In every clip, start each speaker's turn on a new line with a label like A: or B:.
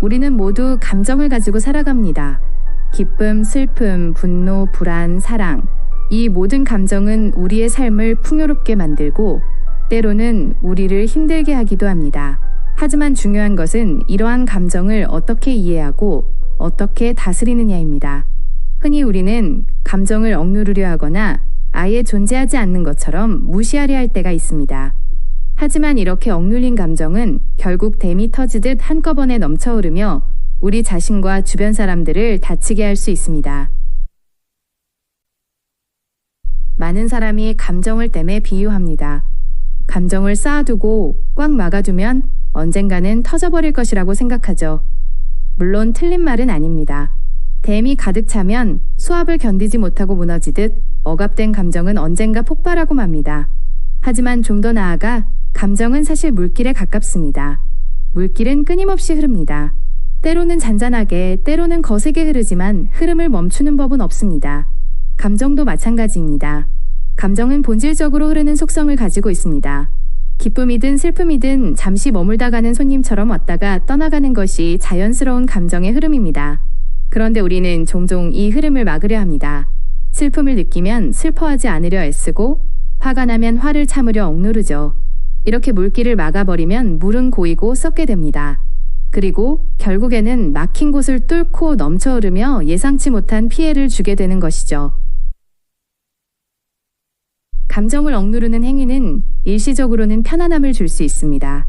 A: 우리는 모두 감정을 가지고 살아갑니다. 기쁨, 슬픔, 분노, 불안, 사랑. 이 모든 감정은 우리의 삶을 풍요롭게 만들고 때로는 우리를 힘들게 하기도 합니다. 하지만 중요한 것은 이러한 감정을 어떻게 이해하고 어떻게 다스리느냐입니다. 흔히 우리는 감정을 억누르려 하거나 아예 존재하지 않는 것처럼 무시하려 할 때가 있습니다. 하지만 이렇게 억눌린 감정은 결국 댐이 터지듯 한꺼번에 넘쳐흐르며 우리 자신과 주변 사람들을 다치게 할 수 있습니다. 많은 사람이 감정을 댐에 비유합니다. 감정을 쌓아두고 꽉 막아두면 언젠가는 터져버릴 것이라고 생각하죠. 물론 틀린 말은 아닙니다. 댐이 가득 차면 수압을 견디지 못하고 무너지듯 억압된 감정은 언젠가 폭발하고 맙니다. 하지만 좀 더 나아가 감정은 사실 물길에 가깝습니다. 물길은 끊임없이 흐릅니다. 때로는 잔잔하게, 때로는 거세게 흐르지만 흐름을 멈추는 법은 없습니다. 감정도 마찬가지입니다. 감정은 본질적으로 흐르는 속성을 가지고 있습니다. 기쁨이든 슬픔이든 잠시 머물다 가는 손님처럼 왔다가 떠나가는 것이 자연스러운 감정의 흐름입니다. 그런데 우리는 종종 이 흐름을 막으려 합니다. 슬픔을 느끼면 슬퍼하지 않으려 애쓰고 화가 나면 화를 참으려 억누르죠. 이렇게 물길을 막아버리면 물은 고이고 썩게 됩니다. 그리고 결국에는 막힌 곳을 뚫고 넘쳐 흐르며 예상치 못한 피해를 주게 되는 것이죠. 감정을 억누르는 행위는 일시적으로는 편안함을 줄 수 있습니다.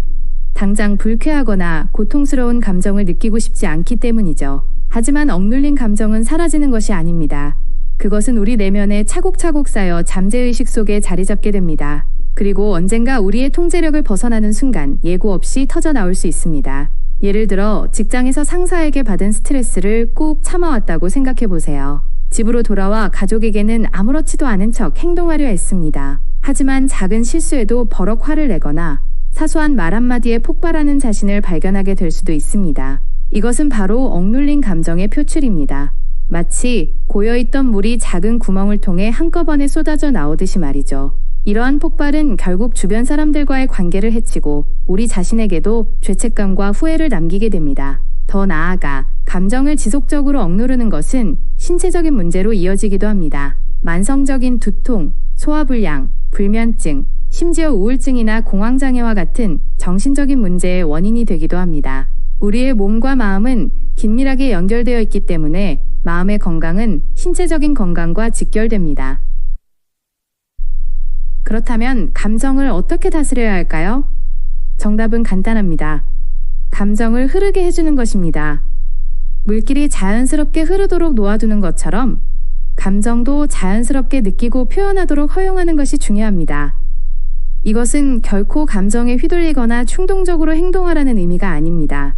A: 당장 불쾌하거나 고통스러운 감정을 느끼고 싶지 않기 때문이죠. 하지만 억눌린 감정은 사라지는 것이 아닙니다. 그것은 우리 내면에 차곡차곡 쌓여 잠재의식 속에 자리 잡게 됩니다. 그리고 언젠가 우리의 통제력을 벗어나는 순간 예고 없이 터져 나올 수 있습니다. 예를 들어 직장에서 상사에게 받은 스트레스를 꼭 참아왔다고 생각해 보세요. 집으로 돌아와 가족에게는 아무렇지도 않은 척 행동하려 했습니다. 하지만 작은 실수에도 버럭 화를 내거나 사소한 말 한마디에 폭발하는 자신을 발견하게 될 수도 있습니다. 이것은 바로 억눌린 감정의 표출입니다. 마치 고여있던 물이 작은 구멍을 통해 한꺼번에 쏟아져 나오듯이 말이죠. 이러한 폭발은 결국 주변 사람들과의 관계를 해치고 우리 자신에게도 죄책감과 후회를 남기게 됩니다. 더 나아가 감정을 지속적으로 억누르는 것은 신체적인 문제로 이어지기도 합니다. 만성적인 두통, 소화불량, 불면증, 심지어 우울증이나 공황장애와 같은 정신적인 문제의 원인이 되기도 합니다. 우리의 몸과 마음은 긴밀하게 연결되어 있기 때문에 마음의 건강은 신체적인 건강과 직결됩니다. 그렇다면 감정을 어떻게 다스려야 할까요? 정답은 간단합니다. 감정을 흐르게 해주는 것입니다. 물길이 자연스럽게 흐르도록 놓아두는 것처럼 감정도 자연스럽게 느끼고 표현하도록 허용하는 것이 중요합니다. 이것은 결코 감정에 휘둘리거나 충동적으로 행동하라는 의미가 아닙니다.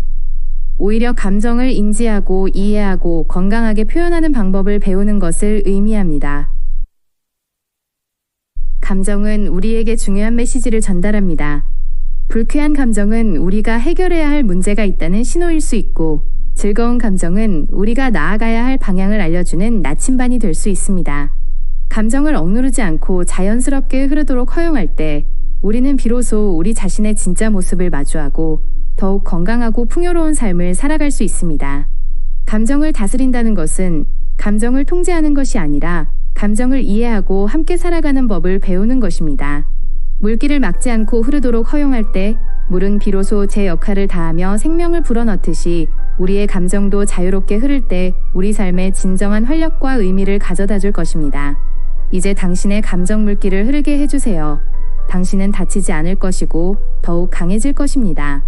A: 오히려 감정을 인지하고 이해하고 건강하게 표현하는 방법을 배우는 것을 의미합니다. 감정은 우리에게 중요한 메시지를 전달합니다. 불쾌한 감정은 우리가 해결해야 할 문제가 있다는 신호일 수 있고, 즐거운 감정은 우리가 나아가야 할 방향을 알려주는 나침반이 될 수 있습니다. 감정을 억누르지 않고 자연스럽게 흐르도록 허용할 때, 우리는 비로소 우리 자신의 진짜 모습을 마주하고 더욱 건강하고 풍요로운 삶을 살아갈 수 있습니다. 감정을 다스린다는 것은 감정을 통제하는 것이 아니라 감정을 이해하고 함께 살아가는 법을 배우는 것입니다. 물길을 막지 않고 흐르도록 허용할 때 물은 비로소 제 역할을 다하며 생명을 불어넣듯이 우리의 감정도 자유롭게 흐를 때 우리 삶에 진정한 활력과 의미를 가져다 줄 것입니다. 이제 당신의 감정 물길을 흐르게 해주세요. 당신은 다치지 않을 것이고 더욱 강해질 것입니다.